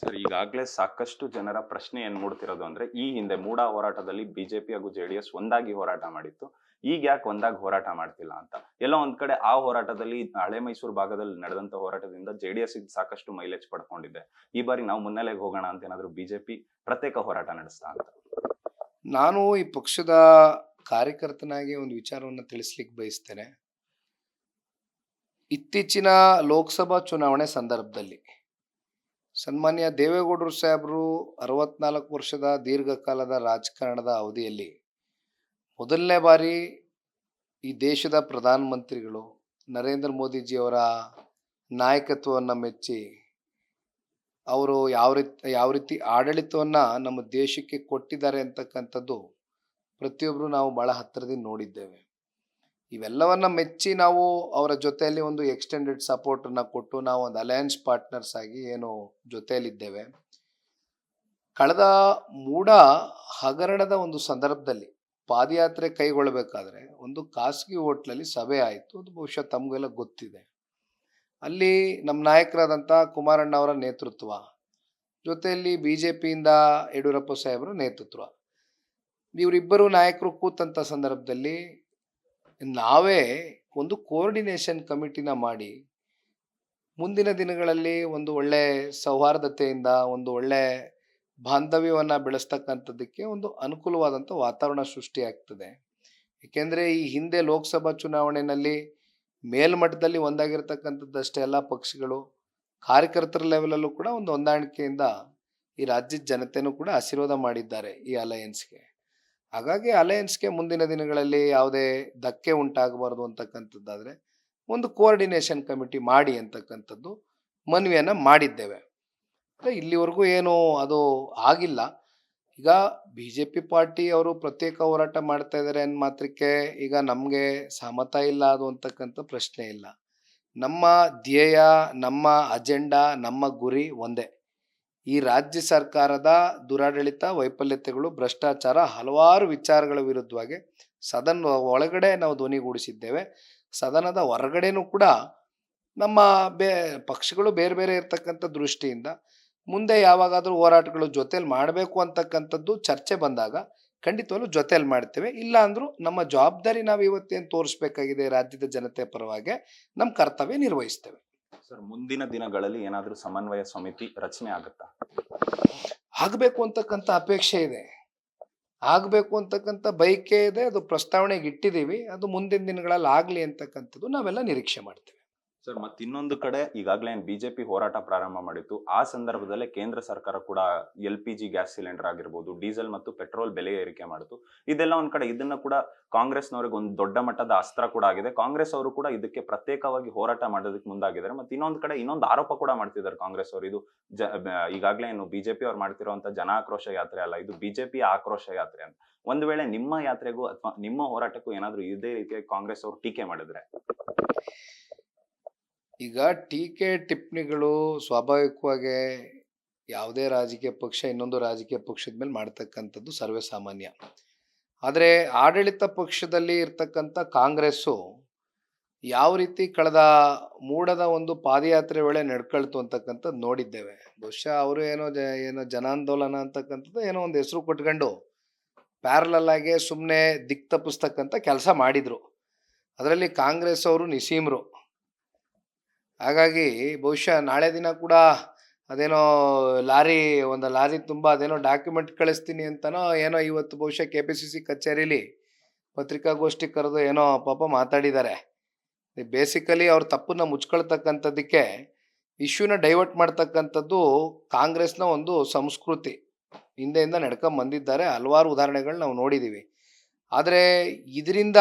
Sir, ಈಗಾಗಲೇ ಸಾಕಷ್ಟು ಜನರ ಪ್ರಶ್ನೆ ಏನ್ ಮೂಡ್ತಿರೋದು ಅಂದ್ರೆ, ಈ ಹಿಂದೆ ಮೂಡ ಹೋರಾಟದಲ್ಲಿ ಬಿಜೆಪಿ ಹಾಗೂ ಜೆಡಿಎಸ್ ಒಂದಾಗಿ ಹೋರಾಟ ಮಾಡಿತ್ತು. ಈಗ ಯಾಕೆ ಒಂದಾಗಿ ಹೋರಾಟ ಮಾಡ್ತಿಲ್ಲ ಅಂತ? ಎಲ್ಲ ಒಂದ್ ಕಡೆ ಆ ಹೋರಾಟದಲ್ಲಿ ಹಳೆ ಮೈಸೂರು ಭಾಗದಲ್ಲಿ ನಡೆದಂತ ಹೋರಾಟದಿಂದ ಜೆಡಿಎಸ್ ಸಾಕಷ್ಟು ಮೈಲೇಜ್ ಪಡ್ಕೊಂಡಿದೆ. ಈ ಬಾರಿ ನಾವು ಮುನ್ನೆಲೆಗೆ ಹೋಗೋಣ ಅಂತ ಏನಾದ್ರು ಬಿಜೆಪಿ ಪ್ರತ್ಯೇಕ ಹೋರಾಟ ನಡೆಸ್ತಾ ಅಂತ? ನಾನು ಈ ಪಕ್ಷದ ಕಾರ್ಯಕರ್ತನಾಗಿ ಒಂದು ವಿಚಾರವನ್ನು ತಿಳಿಸ್ಲಿಕ್ಕೆ ಬಯಸ್ತೇನೆ. ಇತ್ತೀಚಿನ ಲೋಕಸಭಾ ಚುನಾವಣೆ ಸಂದರ್ಭದಲ್ಲಿ ಸನ್ಮಾನ್ಯ ದೇವೇಗೌಡರು ಸಾಹೇಬರು ಅರವತ್ನಾಲ್ಕು ವರ್ಷದ ದೀರ್ಘಕಾಲದ ರಾಜಕಾರಣದ ಅವಧಿಯಲ್ಲಿ ಮೊದಲನೇ ಬಾರಿ ಈ ದೇಶದ ಪ್ರಧಾನಮಂತ್ರಿಗಳು ನರೇಂದ್ರ ಮೋದಿಜಿಯವರ ನಾಯಕತ್ವವನ್ನು ಮೆಚ್ಚಿ ಅವರು ಯಾವ ರೀತಿ ಯಾವ ರೀತಿ ಆಡಳಿತವನ್ನು ನಮ್ಮ ದೇಶಕ್ಕೆ ಕೊಟ್ಟಿದ್ದಾರೆ ಅಂತಕ್ಕಂಥದ್ದು ಪ್ರತಿಯೊಬ್ಬರು ನಾವು ಭಾಳ ಹತ್ತಿರದಿಂದ ನೋಡಿದ್ದೇವೆ. ಇವೆಲ್ಲವನ್ನ ಮೆಚ್ಚಿ ನಾವು ಅವರ ಜೊತೆಯಲ್ಲಿ ಒಂದು ಎಕ್ಸ್ಟೆಂಡೆಡ್ ಸಪೋರ್ಟನ್ನು ಕೊಟ್ಟು ನಾವು ಒಂದು ಅಲಯನ್ಸ್ ಪಾರ್ಟ್ನರ್ಸ್ ಆಗಿ ಏನು ಜೊತೆಯಲ್ಲಿದ್ದೇವೆ. ಕಳೆದ ಮೂಡ ಹಗರಣದ ಒಂದು ಸಂದರ್ಭದಲ್ಲಿ ಪಾದಯಾತ್ರೆ ಕೈಗೊಳ್ಳಬೇಕಾದ್ರೆ ಒಂದು ಖಾಸಗಿ ಹೋಟ್ಲಲ್ಲಿ ಸಭೆ ಆಯಿತು. ಅದು ಬಹುಶಃ ತಮಗೆಲ್ಲ ಗೊತ್ತಿದೆ. ಅಲ್ಲಿ ನಮ್ಮ ನಾಯಕರಾದಂಥ ಕುಮಾರಣ್ಣ ಅವರ ನೇತೃತ್ವ, ಜೊತೆಯಲ್ಲಿ ಬಿ ಜೆ ಪಿಯಿಂದ ಯಡಿಯೂರಪ್ಪ ಸಾಹೇಬರ ನೇತೃತ್ವ. ಇವರಿಬ್ಬರು ನಾಯಕರು ಕೂತಂಥ ಸಂದರ್ಭದಲ್ಲಿ ನಾವೇ ಒಂದು ಕೋಆರ್ಡಿನೇಷನ್ ಕಮಿಟಿನ ಮಾಡಿ, ಮುಂದಿನ ದಿನಗಳಲ್ಲಿ ಒಂದು ಒಳ್ಳೆ ಸೌಹಾರ್ದತೆಯಿಂದ, ಒಂದು ಒಳ್ಳೆ ಬಾಂಧವ್ಯವನ್ನು ಬೆಳೆಸ್ತಕ್ಕಂಥದ್ದಕ್ಕೆ ಒಂದು ಅನುಕೂಲವಾದಂಥ ವಾತಾವರಣ ಸೃಷ್ಟಿಯಾಗ್ತದೆ ಏಕೆಂದರೆ ಈ ಹಿಂದೆ ಲೋಕಸಭಾ ಚುನಾವಣೆಯಲ್ಲಿ ಮೇಲ್ಮಟ್ಟದಲ್ಲಿ ಒಂದಾಗಿರ್ತಕ್ಕಂಥದ್ದಷ್ಟೇ ಎಲ್ಲ ಪಕ್ಷಗಳು, ಕಾರ್ಯಕರ್ತರ ಲೆವೆಲಲ್ಲೂ ಕೂಡ ಒಂದು ಹೊಂದಾಣಿಕೆಯಿಂದ ಈ ರಾಜ್ಯದ ಜನತೆನೂ ಕೂಡ ಆಶೀರ್ವಾದ ಮಾಡಿದ್ದಾರೆ ಈ ಅಲಯನ್ಸ್ಗೆ ಹಾಗಾಗಿ ಅಲಯನ್ಸ್ಗೆ ಮುಂದಿನ ದಿನಗಳಲ್ಲಿ ಯಾವುದೇ ಧಕ್ಕೆ ಉಂಟಾಗಬಾರ್ದು ಅಂತಕ್ಕಂಥದ್ದಾದರೆ ಒಂದು ಕೋಆರ್ಡಿನೇಷನ್ ಕಮಿಟಿ ಮಾಡಿ ಅಂತಕ್ಕಂಥದ್ದು ಮನವಿಯನ್ನು ಮಾಡಿದ್ದೇವೆ. ಇಲ್ಲಿವರೆಗೂ ಏನು ಅದು ಆಗಿಲ್ಲ. ಈಗ ಬಿ ಜೆ ಪಿ ಪಾರ್ಟಿ ಅವರು ಪ್ರತ್ಯೇಕ ಹೋರಾಟ ಮಾಡ್ತಾ ಇದ್ದಾರೆ ಅನ್ನ ಮಾತ್ರಕ್ಕೆ ಈಗ ನಮಗೆ ಸಹಮತ ಇಲ್ಲ ಅದು ಅಂತಕ್ಕಂಥ ಪ್ರಶ್ನೆ ಇಲ್ಲ. ನಮ್ಮ ಧ್ಯೇಯ, ನಮ್ಮ ಅಜೆಂಡಾ, ನಮ್ಮ ಗುರಿ ಒಂದೇ. ಈ ರಾಜ್ಯ ಸರ್ಕಾರದ ದುರಾಡಳಿತ, ವೈಫಲ್ಯತೆಗಳು, ಭ್ರಷ್ಟಾಚಾರ ಹಲವಾರು ವಿಚಾರಗಳ ವಿರುದ್ಧವಾಗಿ ಸದನ ಒಳಗಡೆ ನಾವು ಧ್ವನಿಗೂಡಿಸಿದ್ದೇವೆ. ಸದನದ ಹೊರಗಡೆನೂ ಕೂಡ ನಮ್ಮ ಬೇ ಪಕ್ಷಗಳು ಬೇರೆ ಬೇರೆ ಇರತಕ್ಕಂಥ ದೃಷ್ಟಿಯಿಂದ ಮುಂದೆ ಯಾವಾಗಾದರೂ ಹೋರಾಟಗಳು ಜೊತೆಯಲ್ಲಿ ಮಾಡಬೇಕು ಅಂತಕ್ಕಂಥದ್ದು ಚರ್ಚೆ ಬಂದಾಗ ಖಂಡಿತವಾಗ್ಲೂ ಜೊತೆಲಿ ಮಾಡ್ತೇವೆ. ಇಲ್ಲ ಅಂದರೂ ನಮ್ಮ ಜವಾಬ್ದಾರಿ ನಾವು ಇವತ್ತೇನು ತೋರಿಸ್ಬೇಕಾಗಿದೆ ರಾಜ್ಯದ ಜನತೆ ಪರವಾಗಿ ನಮ್ಮ ಕರ್ತವ್ಯ ನಿರ್ವಹಿಸ್ತೇವೆ. ಸರ್, ಮುಂದಿನ ದಿನಗಳಲ್ಲಿ ಏನಾದರೂ ಸಮನ್ವಯ ಸಮಿತಿ ರಚನೆ ಆಗುತ್ತಾ? ಆಗಬೇಕು ಅಂತಕ್ಕಂಥ ಅಪೇಕ್ಷೆ ಇದೆ. ಆಗಬೇಕು ಅಂತಕ್ಕಂಥ ಬಯಕೆ ಇದೆ, ಅದು ಪ್ರಸ್ತಾವನೆಗೆ ಇಟ್ಟಿದ್ದೀವಿ, ಅದು ಮುಂದಿನ ದಿನಗಳಲ್ಲಿ ಆಗಲಿ ಅಂತಕ್ಕಂಥದ್ದು ನಾವೆಲ್ಲ ನಿರೀಕ್ಷೆ ಮಾಡ್ತೇವೆ. ಸರ್ ಮತ್ತೆ ಇನ್ನೊಂದು ಕಡೆ ಈಗಾಗಲೇ ಬಿಜೆಪಿ ಹೋರಾಟ ಪ್ರಾರಂಭ ಮಾಡಿತ್ತು, ಆ ಸಂದರ್ಭದಲ್ಲೇ ಕೇಂದ್ರ ಸರ್ಕಾರ ಕೂಡ L P G gas cylinder ಆಗಿರ್ಬೋದು, ಡೀಸೆಲ್ ಮತ್ತು ಪೆಟ್ರೋಲ್ ಬೆಲೆ ಏರಿಕೆ ಮಾಡಿತು ಇದೆಲ್ಲ ಒಂದ್ ಕಡೆ ಇದನ್ನ ಕೂಡ ಕಾಂಗ್ರೆಸ್ನವ್ರಿಗೆ ಒಂದು ದೊಡ್ಡ ಮಟ್ಟದ ಅಸ್ತ್ರ ಕೂಡ ಆಗಿದೆ. ಕಾಂಗ್ರೆಸ್ ಅವರು ಕೂಡ ಇದಕ್ಕೆ ಪ್ರತ್ಯೇಕವಾಗಿ ಹೋರಾಟ ಮಾಡೋದಕ್ಕೆ ಮುಂದಾಗಿದ್ದಾರೆ. ಮತ್ತೆ ಇನ್ನೊಂದು ಕಡೆ ಇನ್ನೊಂದು ಆರೋಪ ಕೂಡ ಮಾಡ್ತಿದ್ದಾರೆ ಕಾಂಗ್ರೆಸ್ ಅವರು. ಇದು ಜ ಈಗಾಗಲೇ ಏನು ಬಿಜೆಪಿ ಅವ್ರು ಮಾಡ್ತಿರುವಂತ ಜನಾಕ್ರೋಶ ಯಾತ್ರೆ ಅಲ್ಲ, ಇದು ಬಿಜೆಪಿ ಆಕ್ರೋಶ ಯಾತ್ರೆ ಅಂತ. ಒಂದ್ ವೇಳೆ ನಿಮ್ಮ ಯಾತ್ರೆಗೂ ಅಥವಾ ನಿಮ್ಮ ಹೋರಾಟಕ್ಕೂ ಏನಾದ್ರೂ ಇದೇ ರೀತಿಯಾಗಿ ಕಾಂಗ್ರೆಸ್ ಅವರು ಟೀಕೆ ಮಾಡಿದ್ರೆ? ಈಗ ಟೀಕೆ ಟಿಪ್ಪಣಿಗಳು ಸ್ವಾಭಾವಿಕವಾಗಿ ಯಾವುದೇ ರಾಜಕೀಯ ಪಕ್ಷ, ಇನ್ನೊಂದು ರಾಜಕೀಯ ಪಕ್ಷದ ಮೇಲೆ ಮಾಡ್ತಕ್ಕಂಥದ್ದು ಸರ್ವೇ ಸಾಮಾನ್ಯ ಆದರೆ ಆಡಳಿತ ಪಕ್ಷದಲ್ಲಿ ಇರ್ತಕ್ಕಂಥ ಕಾಂಗ್ರೆಸ್ಸು ಯಾವ ರೀತಿ ಕಳೆದ ಮೂಡದ ಒಂದು ಪಾದಯಾತ್ರೆ ವೇಳೆ ನಡ್ಕೊಳ್ತು ಅಂತಕ್ಕಂಥದ್ದು ನೋಡಿದ್ದೇವೆ. ಬಹುಶಃ ಅವರು ಏನೋ ಜ, ಏನೋ ಜನಾಂದೋಲನ ಅಂತಕ್ಕಂಥದ್ದು ಏನೋ ಒಂದು ಹೆಸರು ಕೊಟ್ಕೊಂಡು ಪ್ಯಾರಲಲ್ ಆಗಿ ಸುಮ್ಮನೆ ದಿಕ್ ತಪ್ಪಿಸ್ತಕ್ಕಂಥ ಕೆಲಸ ಮಾಡಿದರು. ಅದರಲ್ಲಿ ಕಾಂಗ್ರೆಸ್ ಅವರು ನಿಸೀಮ್ರು. ಹಾಗಾಗಿ ಬಹುಶಃ ನಾಳೆ ದಿನ ಕೂಡ ಅದೇನೋ ಲಾರಿ, ಒಂದು ಲಾರಿ ತುಂಬ ಅದೇನೋ ಡಾಕ್ಯುಮೆಂಟ್ ಕಳಿಸ್ತೀನಿ ಅಂತನೋ ಏನೋ ಇವತ್ತು ಬಹುಶಃ ಕೆ ಪಿ ಸಿ ಸಿ ಕಚೇರಿಲಿ ಪತ್ರಿಕಾಗೋಷ್ಠಿ ಕರೆದು ಏನೋ ಪಾಪ ಮಾತಾಡಿದ್ದಾರೆ. ಬೇಸಿಕಲಿ ಅವ್ರ ತಪ್ಪನ್ನ ಮುಚ್ಕೊಳ್ತಕ್ಕಂಥದ್ದಕ್ಕೆ ಇಶ್ಯೂನ ಡೈವರ್ಟ್ ಮಾಡ್ತಕ್ಕಂಥದ್ದು ಕಾಂಗ್ರೆಸ್ನ ಒಂದು ಸಂಸ್ಕೃತಿ. ಹಿಂದೆಯಿಂದ ನಡ್ಕೊಂಡು ಬಂದಿದ್ದಾರೆ ಹಲವಾರು ಉದಾಹರಣೆಗಳು ನಾವು ನೋಡಿದ್ದೀವಿ ಆದರೆ ಇದರಿಂದ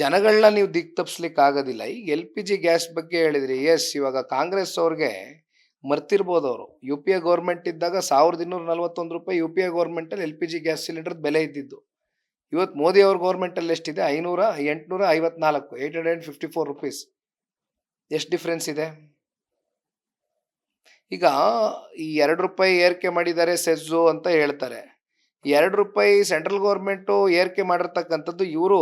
ಜನಗಳನ್ನ ನೀವು ದಿಕ್ ತಪ್ಪಿಸ್ಲಿಕ್ಕೆ ಆಗೋದಿಲ್ಲ ಈಗ ಎಲ್ ಪಿ ಜಿ ಗ್ಯಾಸ್ ಬಗ್ಗೆ ಹೇಳಿದ್ರಿ. ಎಸ್, ಇವಾಗ ಕಾಂಗ್ರೆಸ್ ಅವ್ರಿಗೆ ಮರ್ತಿರ್ಬೋದು ಅವರು. ಯು ಪಿ ಎ ಗೌರ್ಮೆಂಟ್ ಇದ್ದಾಗ ಸಾವಿರದ ಇನ್ನೂರ ನಲ್ವತ್ತೊಂದು ರೂಪಾಯಿ U P A ಗೌರ್ಮೆಂಟಲ್ಲಿ L P G gas cylinder ಬೆಲೆ ಇದ್ದಿದ್ದು. ಇವತ್ತು ಮೋದಿ ಅವ್ರ ಗೌರ್ಮೆಂಟಲ್ಲಿ ಎಷ್ಟಿದೆ? ಐನೂರ, ಎಂಟುನೂರ ಐವತ್ನಾಲ್ಕು eight hundred and fifty four rupees. ಎಷ್ಟು ಡಿಫ್ರೆನ್ಸ್ ಇದೆ? ಈಗ ಈ ಎರಡು ರೂಪಾಯಿ ಏರಿಕೆ ಮಾಡಿದ್ದಾರೆ ಸೆಜ್ಜು ಅಂತ ಹೇಳ್ತಾರೆ. ಎರಡು ರೂಪಾಯಿ ಸೆಂಟ್ರಲ್ ಗೌರ್ಮೆಂಟು ಏರಿಕೆ ಮಾಡಿರ್ತಕ್ಕಂಥದ್ದು ಇವರು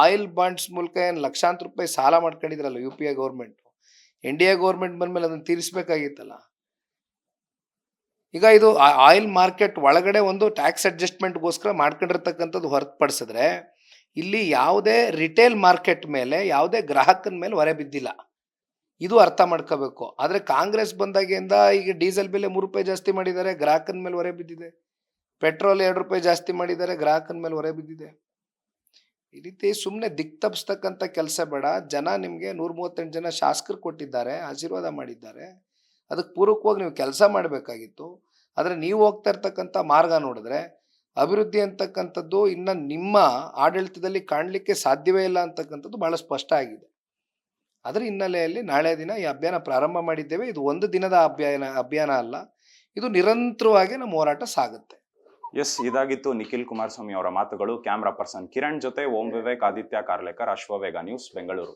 ಆಯಿಲ್ ಬಾಂಡ್ಸ್ ಮೂಲಕ ಏನು ಲಕ್ಷಾಂತರ ರೂಪಾಯಿ ಸಾಲ ಮಾಡ್ಕೊಂಡಿದ್ರಲ್ಲ U P I government. India government ಬಂದಮೇಲೆ ಅದನ್ನು ತೀರಿಸಬೇಕಾಗಿತ್ತಲ್ಲ. ಈಗ ಇದು ಆಯಿಲ್ ಮಾರ್ಕೆಟ್ ಒಳಗಡೆ ಒಂದು ಟ್ಯಾಕ್ಸ್ ಅಡ್ಜಸ್ಟ್ಮೆಂಟ್ಗೋಸ್ಕರ ಮಾಡ್ಕೊಂಡಿರ್ತಕ್ಕಂಥದ್ದು ಹೊರತುಪಡಿಸಿದ್ರೆ ಇಲ್ಲಿ ಯಾವುದೇ ರಿಟೇಲ್ ಮಾರ್ಕೆಟ್ ಮೇಲೆ, ಯಾವುದೇ ಗ್ರಾಹಕನ ಮೇಲೆ ಹೊರೆ ಬಿದ್ದಿಲ್ಲ. ಇದು ಅರ್ಥ ಮಾಡ್ಕೋಬೇಕು. ಆದರೆ ಕಾಂಗ್ರೆಸ್ ಬಂದಾಗಿಂದ ಈಗ ಡೀಸೆಲ್ ಬೆಲೆ ಮೂರು ರೂಪಾಯಿ ಜಾಸ್ತಿ ಮಾಡಿದ್ದಾರೆ, ಗ್ರಾಹಕನ ಮೇಲೆ ಹೊರೆ ಬಿದ್ದಿದೆ. ಪೆಟ್ರೋಲ್ ಎರಡು ರೂಪಾಯಿ ಜಾಸ್ತಿ ಮಾಡಿದ್ದಾರೆ, ಗ್ರಾಹಕನ ಮೇಲೆ ಹೊರೆ ಬಿದ್ದಿದೆ. ಈ ರೀತಿ ಸುಮ್ಮನೆ ದಿಕ್ ತಪ್ಪಿಸ್ತಕ್ಕಂಥ ಕೆಲಸ ಬೇಡ. ಜನ ನಿಮಗೆ ನೂರ ಮೂವತ್ತೆಂಟು ಜನ ಶಾಸಕರು ಕೊಟ್ಟಿದ್ದಾರೆ, ಆಶೀರ್ವಾದ ಮಾಡಿದ್ದಾರೆ. ಅದಕ್ಕೆ ಪೂರಕವಾಗಿ ನೀವು ಕೆಲಸ ಮಾಡಬೇಕಾಗಿತ್ತು. ಆದರೆ ನೀವು ಹೋಗ್ತಾ ಇರ್ತಕ್ಕಂಥ ಮಾರ್ಗ ನೋಡಿದ್ರೆ, ಅಭಿವೃದ್ಧಿ ಅಂತಕ್ಕಂಥದ್ದು ಇನ್ನು ನಿಮ್ಮ ಆಡಳಿತದಲ್ಲಿ ಕಾಣಲಿಕ್ಕೆ ಸಾಧ್ಯವೇ ಇಲ್ಲ ಅಂತಕ್ಕಂಥದ್ದು ಬಹಳ ಸ್ಪಷ್ಟ ಆಗಿದೆ. ಅದರ ಹಿನ್ನೆಲೆಯಲ್ಲಿ ನಾಳೆ ದಿನ ಈ ಅಭಿಯಾನ ಪ್ರಾರಂಭ ಮಾಡಿದ್ದೇವೆ. ಇದು ಒಂದು ದಿನದ ಅಭಿಯಾನ ಅಭಿಯಾನ ಅಲ್ಲ. ಇದು ನಿರಂತರವಾಗಿ ನಮ್ಮ ಹೋರಾಟ ಸಾಗುತ್ತೆ. ಎಸ್ ಇದಾಗಿತ್ತು ನಿಖಿಲ್ ಕುಮಾರಸ್ವಾಮಿ ಅವರ ಮಾತುಗಳು. ಕ್ಯಾಮ್ರಾ ಪರ್ಸನ್ ಕಿರಣ್ ಜೊತೆ ಓಂ ವಿವೇಕ್ ಆದಿತ್ಯ ಕಾರ್ಲೇಕರ್ ಅಶ್ವವೇಗ ನ್ಯೂಸ್ ಬೆಂಗಳೂರು.